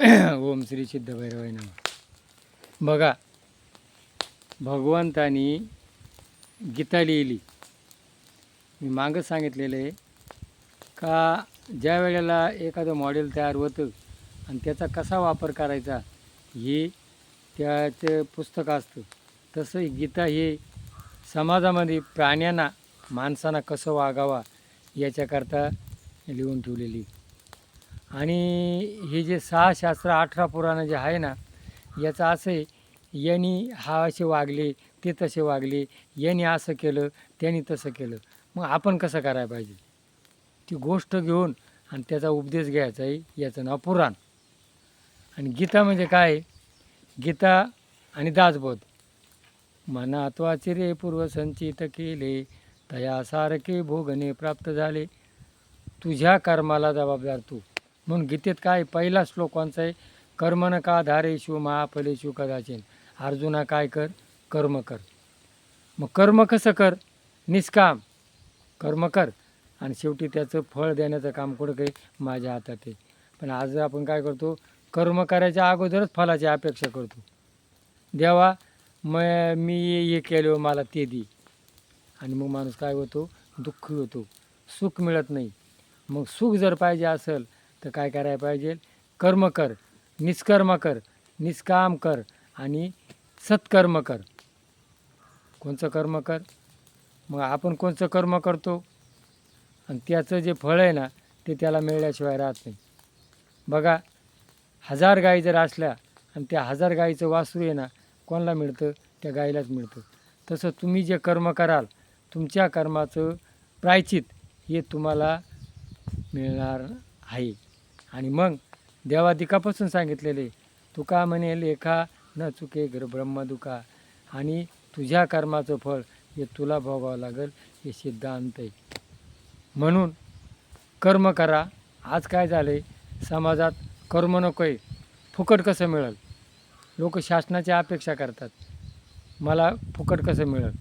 ओम श्री सिद्धभैरवाय बघा भगवंतानी गीता लिहिली. मी मागं सांगितलेलं आहे का ज्या वेळेला एखादं मॉडेल तयार होतं आणि त्याचा कसा वापर करायचा हे त्याचं पुस्तक असतं. तसं गीता हे समाजामध्ये प्राण्यांना माणसांना कसं वागावा याच्याकरता लिहून ठेवलेली. आणि हे जे सहा शास्त्र अठरा पुराणं जे आहे ना याचं असं आहे यांनी हा असे वागले ते तसे वागले यांनी असं केलं त्यांनी तसं केलं. मग आपण कसं करायला पाहिजे? ती गोष्ट घेऊन आणि त्याचा उपदेश घ्यायचा आहे याचं नाव पुराण. आणि गीता म्हणजे काय? गीता आणि दासबोध. मनात वाचिरे पूर्वसंचित केले तयासारखे भोगणे प्राप्त झाले. तुझ्या कर्माला जबाबदार तू. म्हणून गीतेत काय पहिला श्लोक कोणचा आहे? कर्मन का धारेशू महाफलेशू कदाचिन अर्जुना काय कर? कर्म कर. मग कर्म कसं कर? निष्काम. कर्म कर. आणि शेवटी त्याचं फळ देण्याचं काम कुठं काही? माझ्या हातात आहे. पण आज आपण काय करतो? कर्म करायच्या अगोदरच फलाची अपेक्षा करतो. देवा म मी हे केलं मला ते दे. आणि मग माणूस काय होतो? दुःखी होतो. सुख मिळत नाही. मग सुख जर पाहिजे असेल तर काय करायला पाहिजे? कर्म कर. निष्कर्म कर. निष्काम कर आणि सत्कर्म कर. कोणचं कर्म कर? मग आपण कोणचं कर्म करतो? आणि त्याचं जे फळ आहे ना ते त्याला मिळल्याशिवाय राहत नाही. बघा हजार गाई जर असल्या आणि त्या हजार गाईचं वासरू आहे ना कोणाला मिळतं? त्या गाईलाच मिळतं. तसं तुम्ही जे कर्म कराल तुमच्या कर्माचं प्रायचित हे तुम्हाला मिळणार आहे. आणि मग देवादिकापासून सांगितलेले तुका म्हणे लेखा न चुके घर ब्रह्मदुका आणि तुझ्या कर्माचं फळ हे तुला भोगावं लागेल हे सिद्धांत आहे. म्हणून कर्म करा. आज काय झालं आहे समाजात कर्म नको आहे फुकट कसं मिळेल? लोक शासनाची अपेक्षा करतात. मला फुकट कसं मिळेल?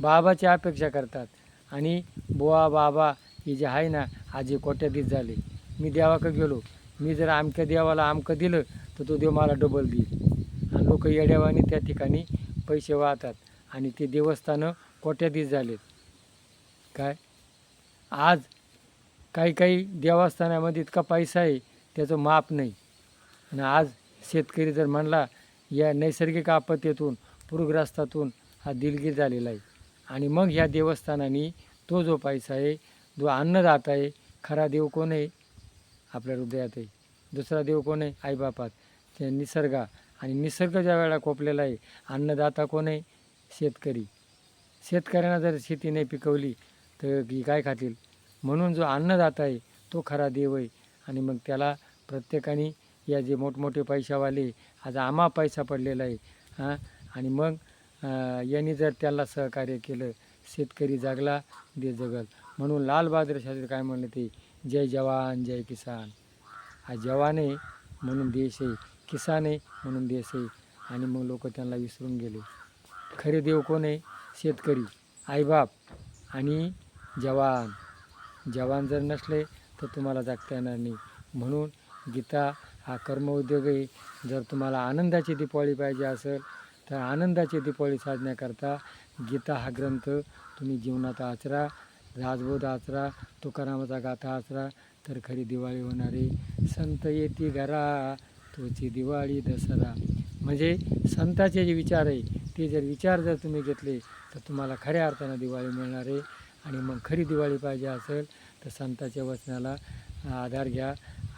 बाबाची अपेक्षा करतात. आणि बुवा बाबा ही जे आहे ना आजी कोट्याधीश झाले. मी देवाकडे गेलो. मी जर आमक्या देवाला आमकं दिलं तर तो देव मला डबल देईल. आणि लोक येड्यावाने त्या ठिकाणी पैसे वाहतात. आणि ते देवस्थानं कोट्याधीश झालेत. काय? आज काही काही देवस्थानामध्ये इतका पैसा आहे त्याचं माप नाही. आणि आज शेतकरी जर म्हणला या नैसर्गिक आपत्तीतून पूरग्रस्तातून हा दिलगीर झालेला आहे. आणि मग ह्या देवस्थानाने तो जो पैसा आहे जो अन्नदाता आहे खरा देव कोण आहे? आपल्या हृदयात आहे. दुसरा देव कोण आहे? आईबापात. ते निसर्गा आणि निसर्ग ज्या वेळेला कोपलेला आहे अन्नदाता कोण आहे? शेतकरी. शेतकऱ्यांना जर शेती नाही पिकवली तर की काय खातील? म्हणून जो अन्नदाता आहे तो खरा देव आहे. आणि मग त्याला प्रत्येकाने या जे मोठमोठे पैशावाले आज आम्हा पैसा पडलेला आहे हां? आणि मग यांनी जर त्याला सहकार्य केलं शेतकरी जागला दे जगल. म्हणून लाल बहादूर शास्त्री काय म्हणले ते जय जवान जय किसान. हा जवान आहे म्हणून देश आहे किसान आहे म्हणून देश आहे. आणि मग लोक त्यांना विसरून गेले. खरे देव कोण आहे? शेतकरी आईबाप आणि जवान. जवान जर नसले तर तुम्हाला जागता येणार नाही. म्हणून गीता हा कर्मउद्योग आहे. जर तुम्हाला आनंदाची दीपावली पाहिजे असेल तर आनंदाची दीपावली साधण्याकरता गीता हा ग्रंथ तुम्ही जीवनात आचरा राजबोध आचरा तुकारामाचा गाथा आचरा तर खरी दिवाळी होणारी संत येती घरा तोची दिवाळी दसरा. म्हणजे संताचे जे विचार आहे ते जर विचार जर तुम्ही घेतले तर तुम्हाला खऱ्या अर्थानं दिवाळी मिळणार आहे. आणि मग खरी दिवाळी पाहिजे असेल तर संताच्या वचनाला आधार घ्या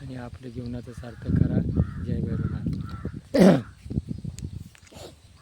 आणि आपल्या जीवनाचं सार्थक करा. जय भैरवनाथ.